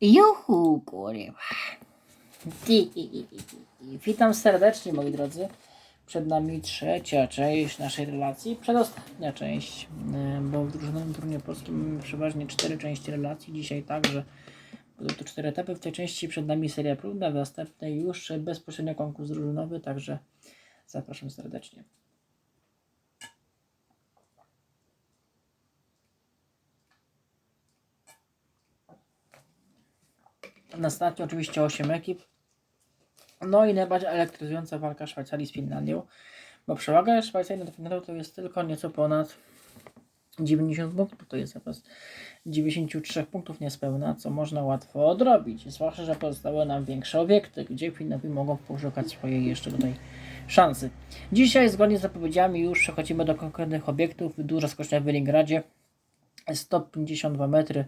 Juhu, kurwa. Witam serdecznie, moi drodzy. Przed nami trzecia część naszej relacji, przedostatnia część, e, bo w drużynowym turnieju polskim mamy przeważnie cztery części relacji. Dzisiaj także będą to cztery etapy. W tej części przed nami seria próbna, w następnej już bezpośrednio konkurs drużynowy, także zapraszam serdecznie. Na starcie oczywiście 8 ekip. No i najbardziej elektryzująca walka Szwajcarii z Finlandią. Bo przewaga Szwajcarii nad Finlandią to jest tylko nieco ponad 90 punktów. To jest zapas 93 punktów niespełna, co można łatwo odrobić. Zwłaszcza, że pozostały nam większe obiekty, gdzie Finowie mogą poszukać swojej jeszcze tutaj szansy. Dzisiaj, zgodnie z zapowiedziami, już przechodzimy do konkretnych obiektów. Duża skocznia w Wielingradzie. 152 metry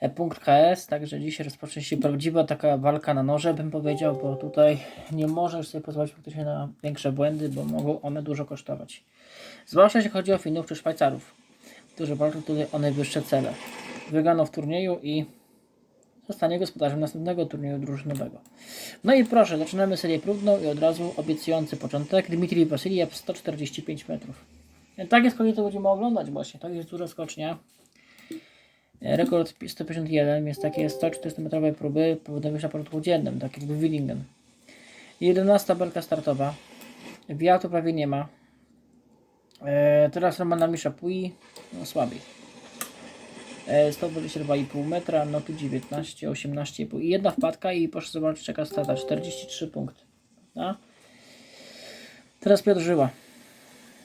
e, punkt KS, także dzisiaj rozpocznie się prawdziwa taka walka na noże, bym powiedział, bo tutaj nie możesz sobie pozwolić faktycznie na większe błędy, bo mogą one dużo kosztować. Zwłaszcza jeśli chodzi o Finów czy Szwajcarów, którzy walczą tutaj o najwyższe cele. Wygrano w turnieju i zostanie gospodarzem następnego turnieju drużynowego. No i proszę, zaczynamy serię próbną i od razu obiecujący początek. Dmitrij Wasiliew 145 metrów. Takie skoki to będziemy oglądać właśnie, to jest duża skocznia. Rekord 151 jest takie 140 metrowe próby powinny być na porządku dziennym, tak jakby Willingen. 11 belka startowa. Wiatru prawie nie ma. E, teraz Romana Misza Pui, no słabiej. E, 122,5 metra, no tu 19, 18,5 i jedna wpadka i proszę zobaczyć jaka strata, 43 punkty. A? Teraz Piotr Żyła.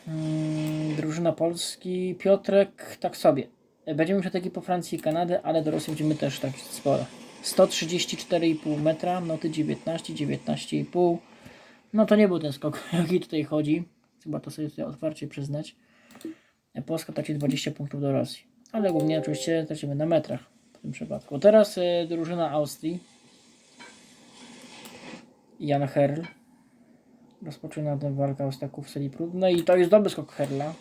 Mm, drużyna Polski, Piotrek, tak sobie. Będziemy mieć ataki po Francji i Kanadę, ale do Rosji będziemy też tak sporo. 134,5 metra, noty 19, 19,5. No to nie był ten skok, jaki tutaj chodzi. Chyba to sobie tutaj otwarcie przyznać. Polska traci 20 punktów do Rosji. Ale głównie oczywiście tracimy na metrach w tym przypadku. Teraz y, drużyna Austrii. Jan Herl. Rozpoczyna tę walkę o staków w serii próbnej i to jest dobry skok Herla.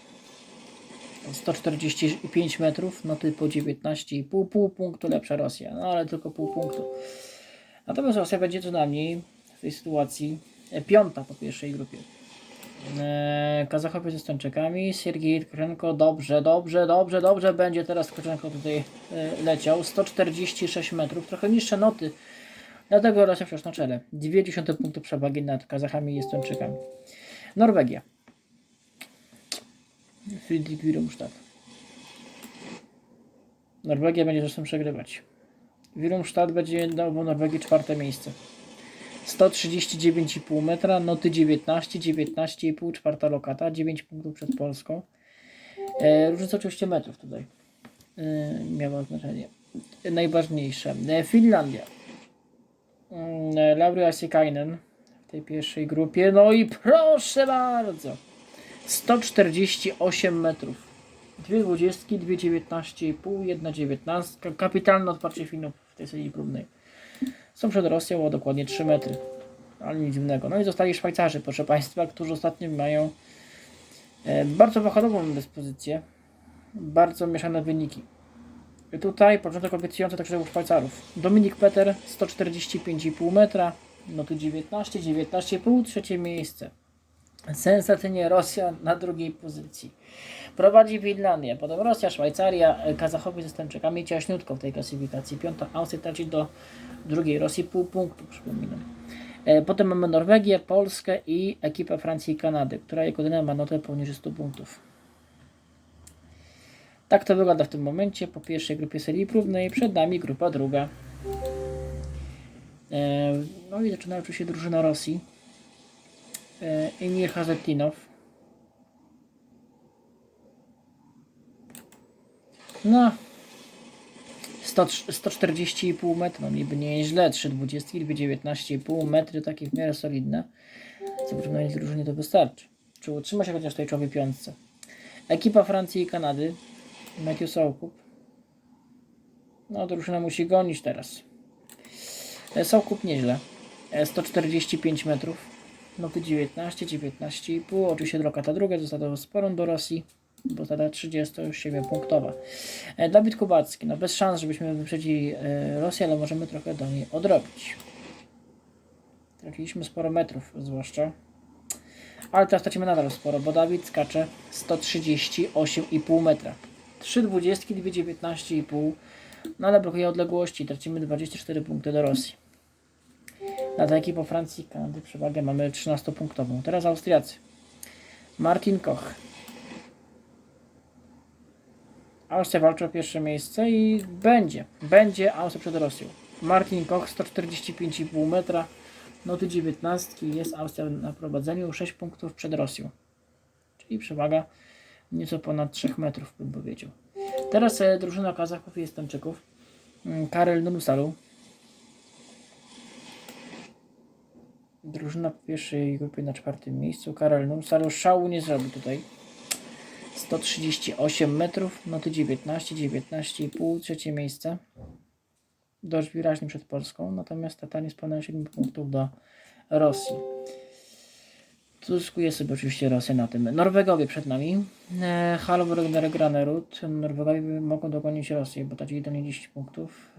145 metrów, noty po 19,5, pół punktu lepsza Rosja, no ale tylko pół punktu. Natomiast Rosja będzie co najmniej w tej sytuacji e, piąta po pierwszej grupie. E, Kazachowie ze Stończykami, Siergiej Tkaczenko, dobrze, dobrze, dobrze, dobrze będzie teraz Tkaczenko tutaj e, leciał, 146 metrów, trochę niższe noty, dlatego Rosja wciąż na czele, 0,2 punktu przewagi nad Kazachami i Estończykami. Norwegia. Friedrich Wirumstadt. Norwegia będzie zresztą przegrywać. Wirumstadt będzie w Norwegii czwarte miejsce. 139,5 metra, noty 19, 19,5, czwarta lokata, 9 punktów przed Polską. E, różnica oczywiście metrów tutaj e, miała znaczenie. Najważniejsze. E, Finlandia. Mm, e, Lauri Asikainen w tej pierwszej grupie. No i proszę bardzo. 148 metrów. Dwie dwudziestki, dwie dziewiętnaście i pół, jedna dziewiętnastka. Kapitalne odparcie Finów w tej serii próbnej. Są przed Rosją o dokładnie 3 metry. Ale nic dziwnego. No i zostali Szwajcarzy, proszę Państwa, którzy ostatnio mają e, bardzo wahadłową dyspozycję. Bardzo mieszane wyniki. Tutaj początek obiecujący także u Szwajcarów. Dominik Peter 145,5 metra. Noty 19, 19,5, trzecie miejsce. Sensacyjnie Rosja na drugiej pozycji. Prowadzi Finlandia, potem Rosja, Szwajcaria, Kazachowie ze Stańczykami ciaśniutko w tej klasyfikacji. Piąta Austria traci do drugiej Rosji pół punktu, przypominam. E, Potem mamy Norwegię, Polskę i ekipę Francji i Kanady, która jako jedyna ma notę poniżej 100 punktów. Tak to wygląda w tym momencie po pierwszej grupie serii próbnej. Przed nami grupa druga. E, No i zaczyna oczywiście drużyna Rosji. E, Emir Hazetinow. No. 100 140,5 metra, no niby nie jest źle, 3,20 i 19,5 metry, takie w miarę solidne. Zobaczymy, na drużynie to wystarczy. Czy utrzyma się chociaż tej czołowej piątce. Ekipa Francji i Kanady. Matthew Soukup. No, drużyna musi gonić teraz. E, Soukup nieźle. E, 145 metrów. Noty 19, 19,5. Oczywiście Drokata druga została sporą do Rosji. bo tada 37-punktowa. E, Dawid Kubacki, no bez szans, żebyśmy wyprzedzili e, Rosję, ale możemy trochę do niej odrobić. Traciliśmy sporo metrów, zwłaszcza. Ale teraz tracimy nadal sporo, bo Dawid skacze 138,5 metra. 3,20, 2,19,5. No ale brakuje odległości, tracimy 24 punkty do Rosji. Nad ekipą Francji i Kanady przewagę mamy 13-punktową. Teraz Austriacy. Martin Koch. Austria walczy o pierwsze miejsce i będzie. Będzie Austria przed Rosją. Martin Koch 145,5 metra. Noty 19. Jest Austria na prowadzeniu 6 punktów przed Rosją. Czyli przewaga nieco ponad 3 metrów bym powiedział. Teraz e, drużyna Kazachów i Estończyków. Mm, Karel Nunusalu. Drużyna w pierwszej grupie na czwartym miejscu. Karel Nunusalu szału nie zrobi tutaj. 138 metrów, noty 19, 19,5, trzecie miejsce. Dość wyraźnie przed Polską, natomiast Tata nie spełnia 7 punktów do Rosji. Zyskuje sobie oczywiście Rosję na tym. Norwegowie przed nami. E, Halvor Granerud. Norwegowie mogą dogonić Rosję, bo tracili do niej 10 punktów.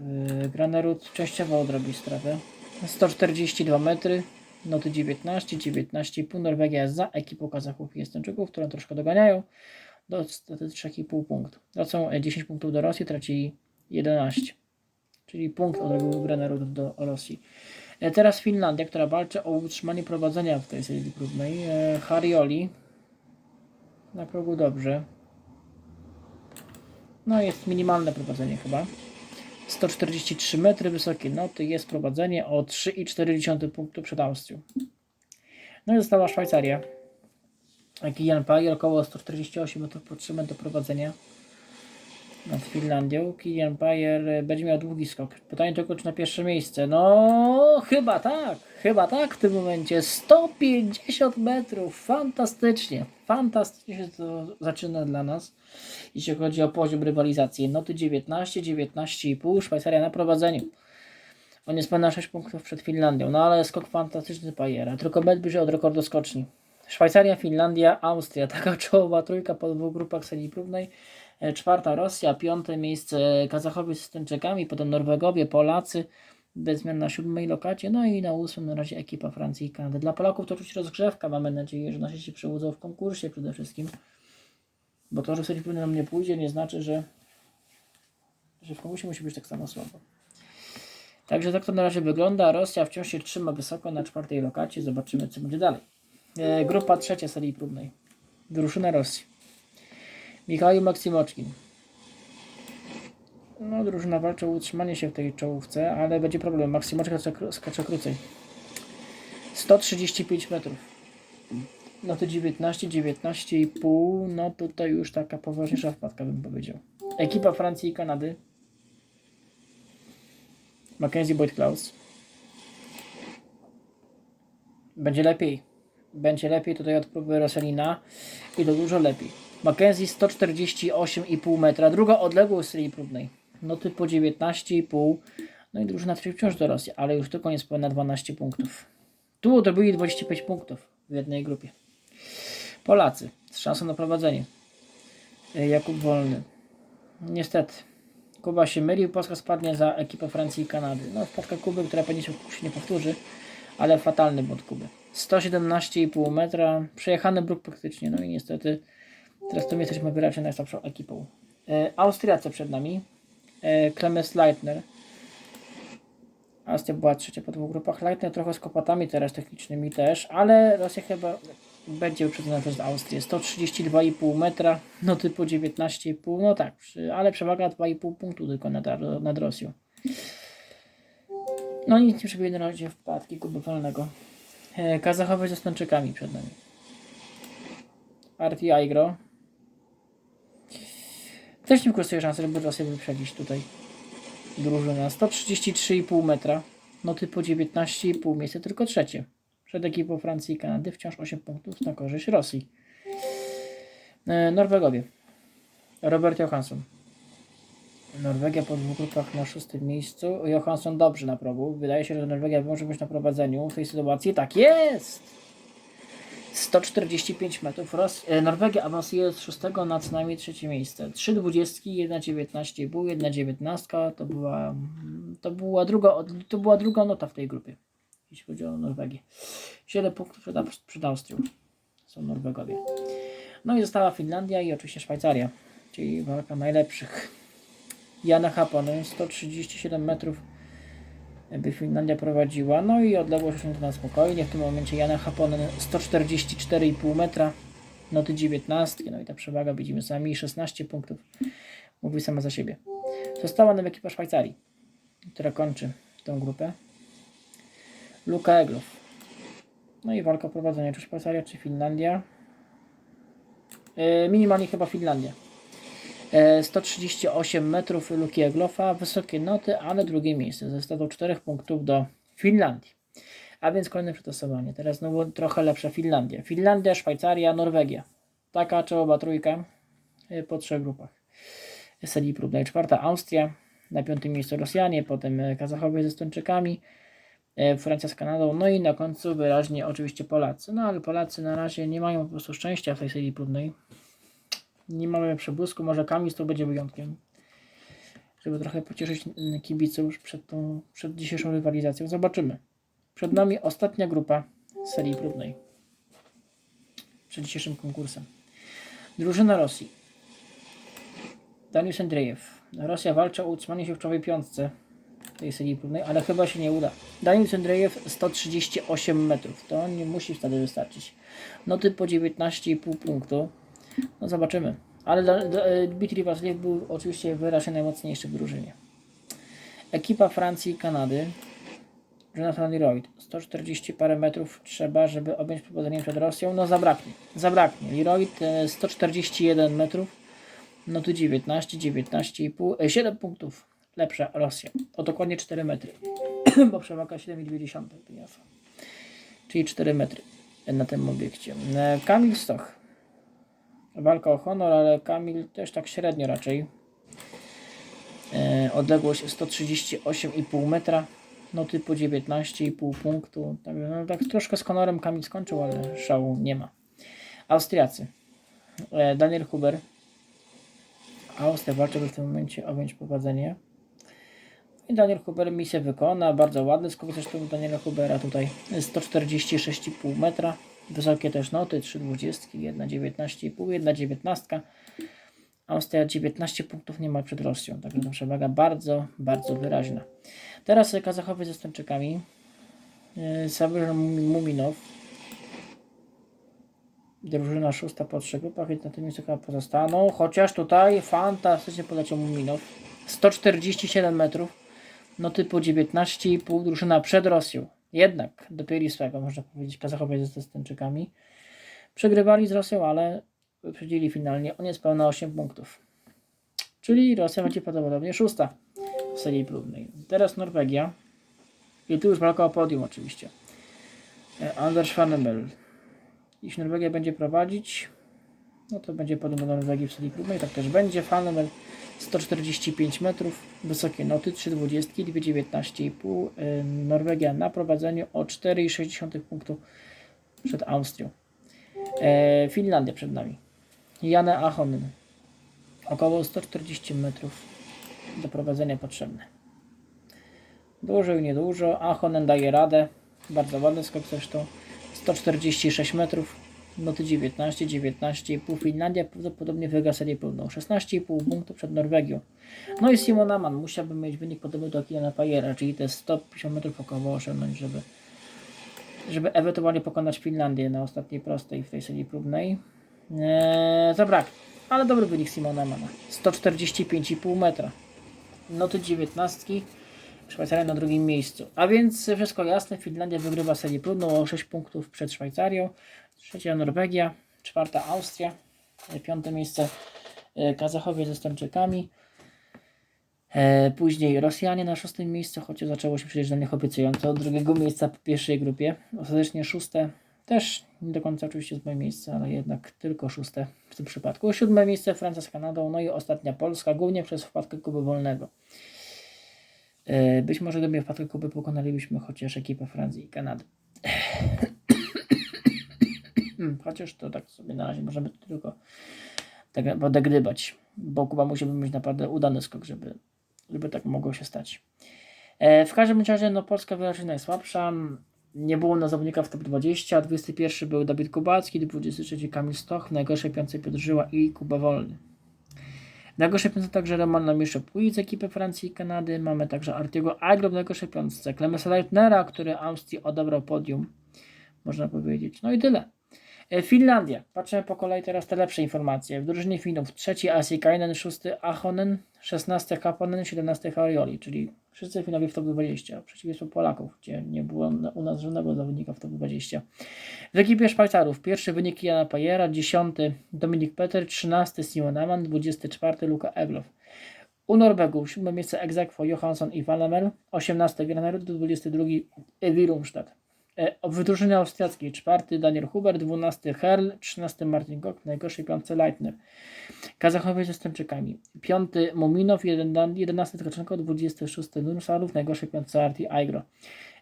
E, Granerud częściowo odrobi strawę. 142 metry. Noty 19, 19,5. Norwegia jest za ekipą Kazachów i Estończyków, które troszkę doganiają do 3,5 punktów. Tracą e, 10 punktów do Rosji, traci 11. Czyli punkt odrobił Granerud do Rosji. E, Teraz Finlandia, która walczy o utrzymanie prowadzenia w tej serii próbnej. E, Harioli. Na progu dobrze. No jest minimalne prowadzenie chyba. 143 metry, wysokie noty. Jest prowadzenie o 3,4 punktu przed Austrią. No i została Szwajcaria. Kilian Pajer około 148 metrów potrzebne do prowadzenia nad Finlandią. Kilian Pajer będzie miał długi skok. Pytanie tylko, czy na pierwsze miejsce. No, chyba tak. Chyba tak w tym momencie. 150 metrów. Fantastycznie. Fantastycznie się to zaczyna dla nas, jeśli chodzi o poziom rywalizacji. Noty 19, 19,5. Szwajcaria na prowadzeniu. On jest ponad 6 punktów przed Finlandią. No ale skok fantastyczny Pajera. Tylko metr bliżej od rekordu skoczni. Szwajcaria, Finlandia, Austria. Taka czołowa trójka po dwóch grupach serii próbnej. E, Czwarta Rosja, piąte miejsce Kazachowie z Estończykami, potem Norwegowie, Polacy, bez zmian na siódmej lokacie, no i na ósmym na razie ekipa Francji i Kanady. Dla Polaków to oczywiście rozgrzewka, mamy nadzieję, że nasi się przełudzą w konkursie przede wszystkim, bo to, że serii próbnej nam nie pójdzie, nie znaczy, że, że w konkursie musi być tak samo słabo. Także tak to na razie wygląda. Rosja wciąż się trzyma wysoko na czwartej lokacie. Zobaczymy, co będzie dalej. E, grupa trzecia serii próbnej. Drużyna Rosji. Michał Maksimoczkin. No, drużyna walczy o utrzymanie się w tej czołówce, ale będzie problem. Maksymoczka skacze- krócej. 135 metrów. No to 19, 19,5. No tutaj już taka poważniejsza wpadka bym powiedział. Ekipa Francji i Kanady. Mackenzie Boyd Klaus. Będzie lepiej. Będzie lepiej tutaj od próby Roselina i to dużo lepiej. Mackenzie 148,5 metra. Druga odległość serii próbnej. Noty po 19,5. No i drużyna trafi wciąż do Rosji, ale już tylko niespełna 12 punktów. Tu odrobili 25 punktów w jednej grupie. Polacy z szansą na prowadzenie. E, Jakub Wolny. Niestety. Kuba się mylił, Polska spadnie za ekipę Francji i Kanady. No, wpadka Kuby, która pewnie się nie powtórzy, ale fatalny błąd Kuby. 117,5 metra, przejechany bruk praktycznie, no i niestety teraz to my jesteśmy wyraźnie najsłabszą ekipą. E, Austriacy przed nami, e, Clemens Leitner. Austria była trzecia po dwóch grupach. Leitner trochę z kopatami teraz technicznymi też, ale Rosja chyba będzie uprzedzona przez Austrię. 132,5 metra, no typu 19,5, no tak, ale przewaga 2,5 punktu tylko nad, nad Rosją. No nic nie przebije na razie wpadki Wolnego. E, Kazachowie ze Estończykami przed nami. Arti Aigro. Też nie wykorzystuje szansy, żeby Rosję wyprzedzić tutaj. Drużyna 133,5 metra. No typu 19,5 miejsce tylko trzecie. Przed ekipą Francji i Kanady wciąż 8 punktów na korzyść Rosji. E, Norwegowie. Robert Johansson. Norwegia po dwóch grupach na szóstym miejscu. Johansson dobrze na progu. Wydaje się, że Norwegia może być na prowadzeniu w tej sytuacji. Tak jest! 145 metrów. Ros- e, Norwegia awansuje z 6 na co najmniej trzecie miejsce. 3 dwudziestki, 1,19,5, 1,19 to była, to była druga, to była druga nota w tej grupie, jeśli chodzi o Norwegię. 7 punktów przed, przed Austrią są Norwegowie. No i została Finlandia i oczywiście Szwajcaria, czyli walka najlepszych. Jana Haponen 137 metrów by Finlandia prowadziła. No i odległość osiągnięta spokojnie. W tym momencie Jana Haponen 144,5 metra. Noty 19. No i ta przewaga widzimy sami 16 punktów. Mówi sama za siebie. Została nam ekipa Szwajcarii, która kończy tą grupę. Luka Eglow. No i walka o prowadzenie. Czy Szwajcaria, czy Finlandia? E, minimalnie chyba Finlandia. E, 138 metrów Luki Eglofa, wysokie noty, ale drugie miejsce. Ze stratą 4 punktów do Finlandii. A więc kolejne przetasowanie. Teraz znowu trochę lepsza Finlandia. Finlandia, Szwajcaria, Norwegia. Taka czołowa trójka e, po trzech grupach. Serii próbnej. Czwarta Austria, na piątym miejscu Rosjanie, potem e, Kazachowie ze Stończykami, e, Francja z Kanadą, no i na końcu wyraźnie oczywiście Polacy. No ale Polacy na razie nie mają po prostu szczęścia w tej serii próbnej nie mamy przebłysku, może Kamis to będzie wyjątkiem. Żeby trochę pocieszyć mm, kibiców przed, tą, przed dzisiejszą rywalizacją. Zobaczymy. Przed nami ostatnia grupa serii próbnej. Przed dzisiejszym konkursem. Drużyna Rosji. Daniel Andrzejew. Rosja walczy o utrzymanie się w czołowej piątce tej serii próbnej, ale chyba się nie uda. Daniel Andrzejew 138 metrów. To nie musi wtedy wystarczyć. Noty po 19,5 punktu. No zobaczymy. Ale dla- e, Dmitry Wasiliew był oczywiście wyraźnie najmocniejszy w drużynie. Ekipa Francji i Kanady. Jonathan Leroy. 140 parę metrów trzeba, żeby objąć prowadzenie przed Rosją. No zabraknie. Zabraknie. Leroy e, 141 metrów. No tu 19, 19,5. e, 7 punktów. Lepsza Rosja. O dokładnie 4 metry. Bo przewaga 7,2 wyniosła. Czyli 4 metry na tym obiekcie. E, Kamil Stoch. Walka o honor, ale Kamil też tak średnio raczej. E, odległość 138,5 metra. Noty po 19,5 punktu. Tak, no, tak troszkę z honorem Kamil skończył, ale szału nie ma. Austriacy. E, Daniel Huber. Austria walczy w tym momencie objąć prowadzenie. I Daniel Huber misję wykona. Bardzo ładny skok zresztą Daniela Hubera tutaj. 146,5 metra. Wysokie też noty, 3,20, 1,19,5, 1,19. Austria 19 punktów nie ma przed Rosją, także to przewaga bardzo, bardzo wyraźna. Teraz Kazachowie ze Stończykami. Yy, Sabyr Muminow. Drużyna szósta po trzech grupach na tym miejscu chyba pozostaną. Chociaż tutaj fantastycznie poleciał Muminow. 147 metrów. Noty po 19,5. Drużyna przed Rosją. Jednak dopiero swego, można powiedzieć, Kazachowie ze Stończykami. Przegrywali z Rosją, ale wyprzedzili finalnie o niespełna 8 punktów. Czyli Rosja będzie prawdopodobnie szósta w serii próbnej. Teraz Norwegia. I tu już walka o podium oczywiście. E, Anders Schwanemel. Jeśli Norwegia będzie prowadzić, no to będzie podium do Norwegii w serii próbnej. Tak też będzie. Schwanemel 145 metrów, wysokie noty 3,20, 2,19,5. E, Norwegia na prowadzeniu o 4,6 punktu przed Austrią. E, Finlandia przed nami. Jana Ahonen. Około 140 metrów do prowadzenia potrzebne. Dużo i niedużo. Ahonen daje radę. Bardzo ładny skok zresztą. 146 metrów. Noty 19, 19,5. Finlandia prawdopodobnie wygra serię pełną. 16,5 punktów przed Norwegią. No i Simon Aman musiałby mieć wynik podobny do Kiliana Pajera, czyli te 150 metrów około osiągnąć, żeby żeby ewentualnie pokonać Finlandię na ostatniej prostej w tej serii próbnej. Eee, zabrak. Ale dobry wynik Simona Mana. 145,5 metra. Noty 19. Szwajcaria na drugim miejscu. A więc wszystko jasne. Finlandia wygrywa serię próbną o 6 punktów przed Szwajcarią. Trzecia Norwegia. Czwarta Austria. Piąte miejsce e, Kazachowie ze Stończykami. E, później Rosjanie na szóstym miejscu, chociaż zaczęło się przecież dla nich obiecująco. Od drugiego miejsca po pierwszej grupie. Ostatecznie szóste, też nie do końca oczywiście moje miejsce, ale jednak tylko szóste w tym przypadku. Siódme miejsce Francja z Kanadą, no i ostatnia Polska, głównie przez wpadkę Kuby Wolnego. E, być może gdyby wpadkę Kuby pokonalibyśmy chociaż ekipę Francji i Kanady. Hmm, chociaż to tak sobie na razie możemy tylko tak naprawdę gdybać, bo Kuba musiałby mieć naprawdę udany skok, żeby, żeby tak mogło się stać. E, w każdym razie no, Polska raczej najsłabsza. Nie było na zawodnika w top 20. 21 był Dawid Kubacki, 23 Kamil Stoch, w najgorszej piątce Piotr Żyła i Kuba Wolny. Najgorszej piątce także Roman Lamisze-Puig z ekipy Francji i Kanady. Mamy także Artiego Agro w najgorszej piątce, Clemesa Leitnera, który Austrii odebrał podium, można powiedzieć. No i tyle. E, Finlandia. Patrzymy po kolei teraz te lepsze informacje. W drużynie Finów trzeci Asikainen, szósty Ahonen, szesnasty Kapanen, siedemnasty Harioli, czyli wszyscy Finowie w top 20, w przeciwieństwie Polaków, gdzie nie było u nas żadnego zawodnika w top 20. W ekipie Szwajcarów pierwszy wynik Jana Pajera, dziesiąty Dominik Peter, trzynasty Simon Amann, dwudziesty czwarty Luka Eglow. U Norwegów siódme miejsce Egzekwo Johansson i Vanemel, 18 Granerud, 22 Ewi Rumstadt. E, W drużynie austriackiej. Czwarty Daniel Huber, 12 Herl, 13 Martin Gok, w najgorszej piątce Leitner. Kazachowie z Estończykami. Piąty Muminow, 11 Tkaczenko, 26 Nursalów, w najgorszej piątce Arti Aigro.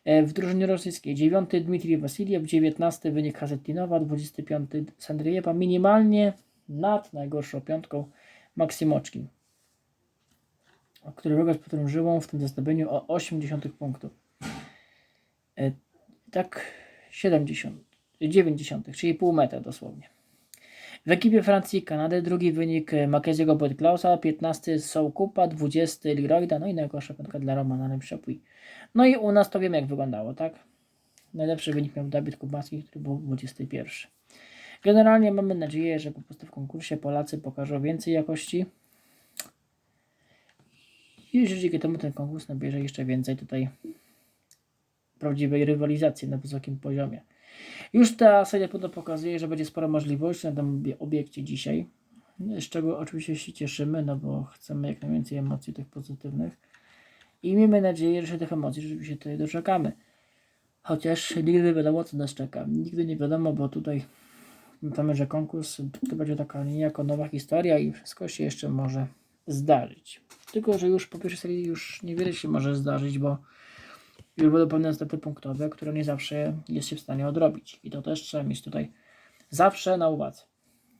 E, W drużynie rosyjskiej. 9 Dmitrij Wasiliew, 19 wynik Hazetinowa, 25 Sandriejewa, minimalnie nad najgorszą piątką Maksimoczkin, który wygrał z Piotrem Żyłą w tym zestawieniu o 80 punktów. Tak 70, 90, czyli pół metra dosłownie. W ekipie Francji i Kanady drugi wynik e, Mackieziego Klausa, 15 Soukupa, 20 Leroyda, no i najgorsza piątka dla Romana Lepszepui. No i u nas to wiem jak wyglądało, tak? Najlepszy wynik miał Dawid Kubacki, który był 21. Generalnie mamy nadzieję, że po prostu w konkursie Polacy pokażą więcej jakości. I dzięki temu ten konkurs nabierze jeszcze więcej tutaj prawdziwej rywalizacji na wysokim poziomie. Już ta seria podobno pokazuje, że będzie sporo możliwości na tym obie- obiekcie dzisiaj, z czego oczywiście się cieszymy, no bo chcemy jak najwięcej emocji tych pozytywnych i miejmy nadzieję, że się tych emocji rzeczywiście tutaj doczekamy. Chociaż nigdy nie wiadomo, co nas czeka. Nigdy nie wiadomo, bo tutaj pamiętamy, że konkurs to będzie taka niejako nowa historia i wszystko się jeszcze może zdarzyć. Tylko, że już po pierwszej serii już niewiele się może zdarzyć, bo już będą pewne straty punktowe, które nie zawsze jest się w stanie odrobić. I to też trzeba mieć tutaj zawsze na uwadze.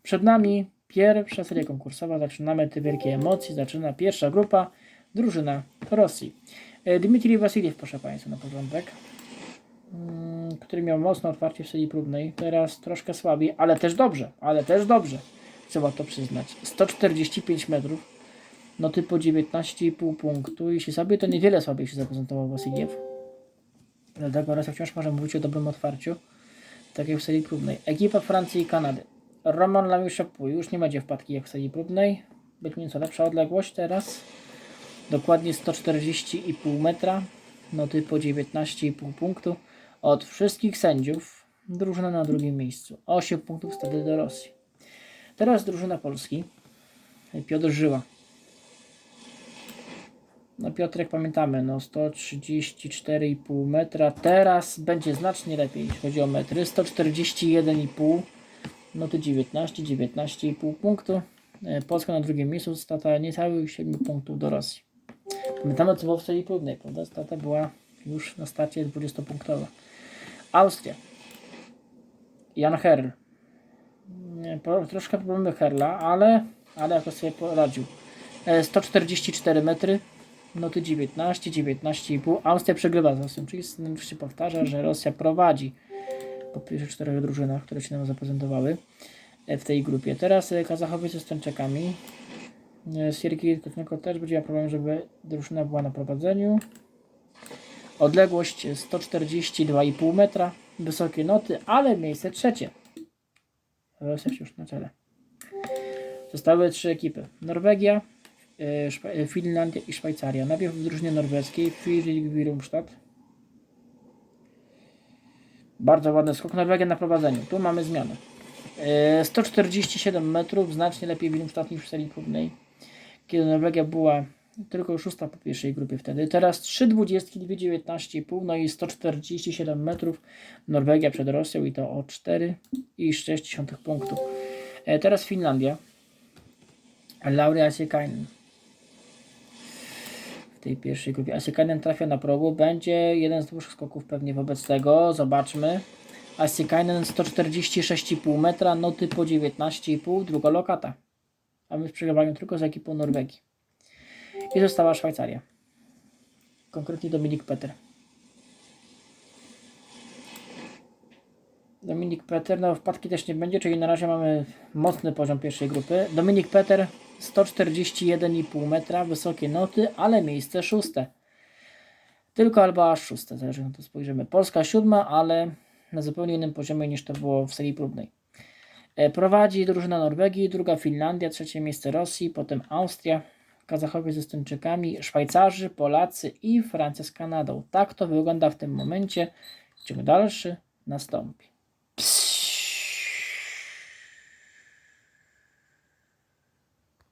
Przed nami pierwsza seria konkursowa. Zaczynamy te wielkie emocje. Zaczyna pierwsza grupa, drużyna Rosji. E, Dmitrij Wasiliew, proszę Państwa, na początek. Mm, Który miał mocne otwarcie w serii próbnej. Teraz troszkę słabiej, ale też dobrze. Ale też dobrze. Trzeba to przyznać. 145 metrów. Noty po 19,5 punktu. Jeśli sobie, to niewiele słabiej się zaprezentował Wasiliew. Dlatego Rosja wciąż może mówić o dobrym otwarciu, tak jak w serii próbnej. Ekipa Francji i Kanady. Roman Lamiuszepu już nie będzie wpadki jak w serii próbnej. Być nieco lepsza odległość teraz. Dokładnie 140,5 metra. Noty po 19,5 punktu. Od wszystkich sędziów drużyna na drugim miejscu. 8 punktów wtedy do Rosji. Teraz drużyna Polski. Piotr Żyła. No Piotrek pamiętamy, no 134,5 metra. Teraz będzie znacznie lepiej, jeśli chodzi o metry. 141,5. No to 19, 19,5 punktu. E, Polska na drugim miejscu, stata niecałych 7 punktów do Rosji. Pamiętamy co było w serii próbnej, prawda? Stata była już na starcie 20-punktowa. Austria. Jan Herl. Troszkę problemy Herla, ale, ale jakoś sobie poradził. E, 144 metry. Noty 19, 19,5. Austria przegrywa z Rosją, czyli się powtarza, że Rosja prowadzi po pierwszych czterech drużynach, które się nam zaprezentowały e, w tej grupie. Teraz e, Kazachowie ze Stańczakami. E, Siergiej Kotniko też będzie miał problem, żeby drużyna była na prowadzeniu. Odległość 142,5 metra. Wysokie noty, ale miejsce trzecie. Rosja wciąż na czele. Zostały trzy ekipy. Norwegia, Finlandia i Szwajcaria. Najpierw w drużynie norweskiej Friedrich Wilumstad. Bardzo ładny skok. Norwegia na prowadzeniu. Tu mamy zmianę. E, 147 metrów, znacznie lepiej Wilumstad niż w serii próbnej. Kiedy Norwegia była tylko szósta po pierwszej grupie wtedy. Teraz 3 dwudziestki, 2 19,5, no i 147 metrów. Norwegia przed Rosją i to o 4 i 6 punktów. E, teraz Finlandia. Lauri Asiekainen. W tej pierwszej grupie. Asiekainen trafia na progu. Będzie jeden z dłuższych skoków pewnie wobec tego. Zobaczmy. Asikainen 146,5 metra, noty po 19,5, druga lokata. A my przegrywamy tylko z ekipą Norwegii. I została Szwajcaria. Konkretnie Dominik Peter. Dominik Peter, no wpadki też nie będzie, czyli na razie mamy mocny poziom pierwszej grupy. Dominik Peter 141,5 metra, wysokie noty, ale miejsce szóste. Tylko albo aż szóste, zależy na to spojrzymy. Polska siódma, ale na zupełnie innym poziomie niż to było w serii próbnej. E, Prowadzi drużyna Norwegii, druga Finlandia, trzecie miejsce Rosji, potem Austria, Kazachowie z Estończykami, Szwajcarzy, Polacy i Francja z Kanadą. Tak to wygląda w tym momencie. Ciąg dalszy nastąpi. Psst.